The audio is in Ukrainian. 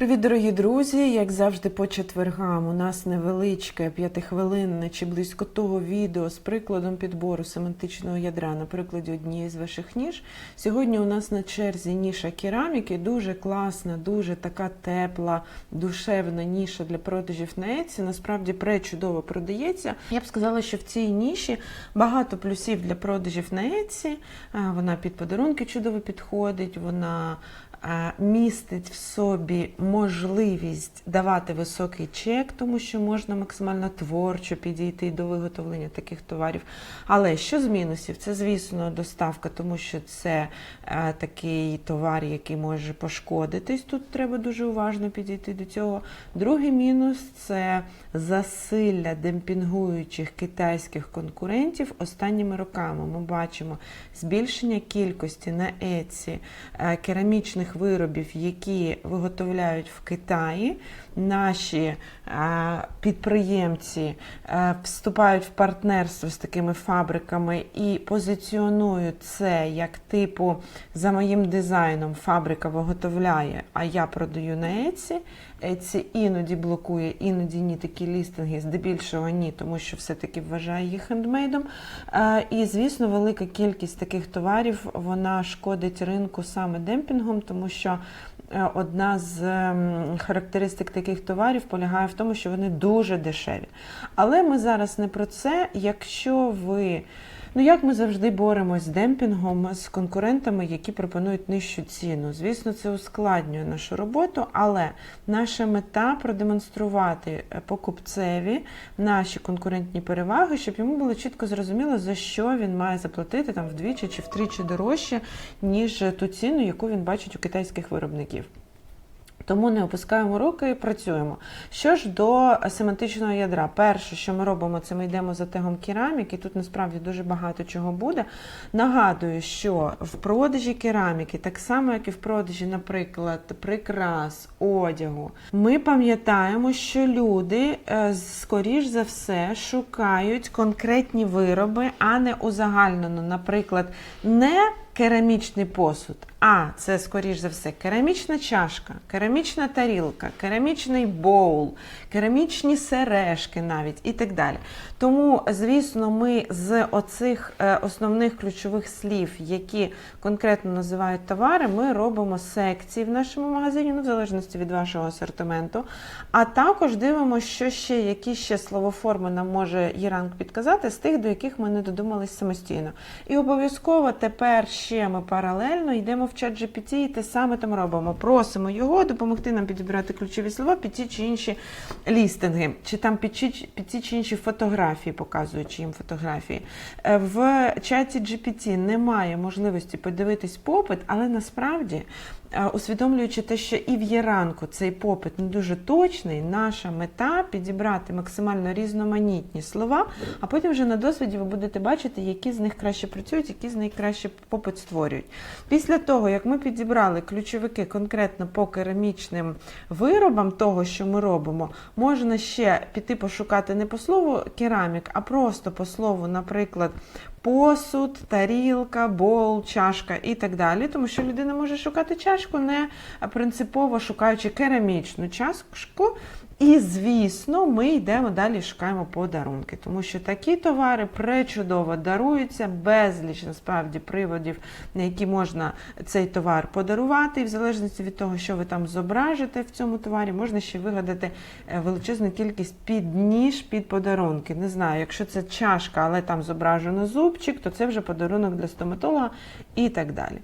Привіт, дорогі друзі! Як завжди, по четвергам у нас невеличке п'ятихвилинне чи близько того відео з прикладом підбору семантичного ядра на прикладі однієї з ваших ніж. Сьогодні у нас на черзі ніша кераміки, дуже класна, дуже така тепла, душевна ніша для продажів на Etsy. Насправді пречудово продається. Я б сказала, що в цій ніші багато плюсів для продажів на. А, Вона під подарунки чудово підходить. Вона містить в собі можливість давати високий чек, тому що можна максимально творчо підійти до виготовлення таких товарів. Але що з мінусів? Це, звісно, доставка, тому що це такий товар, який може пошкодитись. Тут треба дуже уважно підійти до цього. Другий мінус це засилля демпінгуючих китайських конкурентів останніми роками. Ми бачимо збільшення кількості на Etsy е, керамічних виробів, які виготовляють в Китаї. Наші е, підприємці е, вступають в партнерство з такими фабриками і позиціонують це як типу за моїм дизайном фабрика виготовляє, а я продаю на Etsy. Etsy іноді блокує, іноді ні такі лістинги, здебільшого ні, тому що все-таки вважає їх хендмейдом. Е, І, звісно, велика кількість таких товарів вона шкодить ринку саме демпінгом, тому що е, одна з ем, характеристик таких товарів полягає в тому, що вони дуже дешеві. Але ми зараз не про це. Якщо ви Ну, як ми завжди боремось з демпінгом, з конкурентами, які пропонують нижчу ціну. Звісно, це ускладнює нашу роботу, але наша мета продемонструвати е, покупцеві наші конкурентні переваги, щоб йому було чітко зрозуміло, за що він має заплатити там вдвічі чи втричі дорожче, ніж ту ціну, яку він бачить у китайських виробників. Тому не опускаємо руки і працюємо. Що ж до семантичного ядра, перше, що ми робимо, це ми йдемо за тегом кераміки. Тут насправді дуже багато чого буде. Нагадую, що в продажі кераміки, так само як і в продажі, наприклад, прикрас, одягу, ми пам'ятаємо, що люди е, скоріш за все шукають конкретні вироби, а не узагальнено, наприклад, не керамічний посуд, а це, скоріш за все, керамічна чашка, керамічна тарілка, керамічний боул, керамічні сережки навіть і так далі. Тому, звісно, ми з оцих е, основних ключових слів, які конкретно називають товари, ми робимо секції в нашому магазині, ну, в залежності від вашого асортименту. А також дивимося, що ще, які ще словоформи нам може Єранг підказати з тих, до яких ми не додумались самостійно. І обов'язково тепер ще ми паралельно йдемо в чат GPT і те саме там робимо. Просимо його допомогти нам підібрати ключові слова під ті чи інші лістинги, чи там під, ті- чи інші фотографії, показуючи їм фотографії. Е, В чаті GPT немає можливості подивитись попит, але насправді. е, Усвідомлюючи те, що і в Єранку цей попит не дуже точний, наша мета підібрати максимально різноманітні слова, а потім вже на досвіді ви будете бачити, які з них краще працюють, які з них краще попит створюють. Після того, як ми підібрали ключовики конкретно по керамічним виробам того, що ми робимо, можна ще піти пошукати не по слову керамік, а просто по слову, наприклад, посуд, тарілка, бол, чашка і так далі. Тому що людина може шукати чашку, не принципово шукаючи керамічну чашку. І, звісно, ми йдемо далі шукаємо подарунки, тому що такі товари пречудово даруються, безліч насправді приводів, на які можна цей товар подарувати. І в залежності від того, що ви там зображите в цьому товарі, можна ще вигадати е, величезну кількість під ніж, під подарунки. Не знаю, якщо це чашка, але там зображено зубчик, то це вже подарунок для стоматолога і так далі.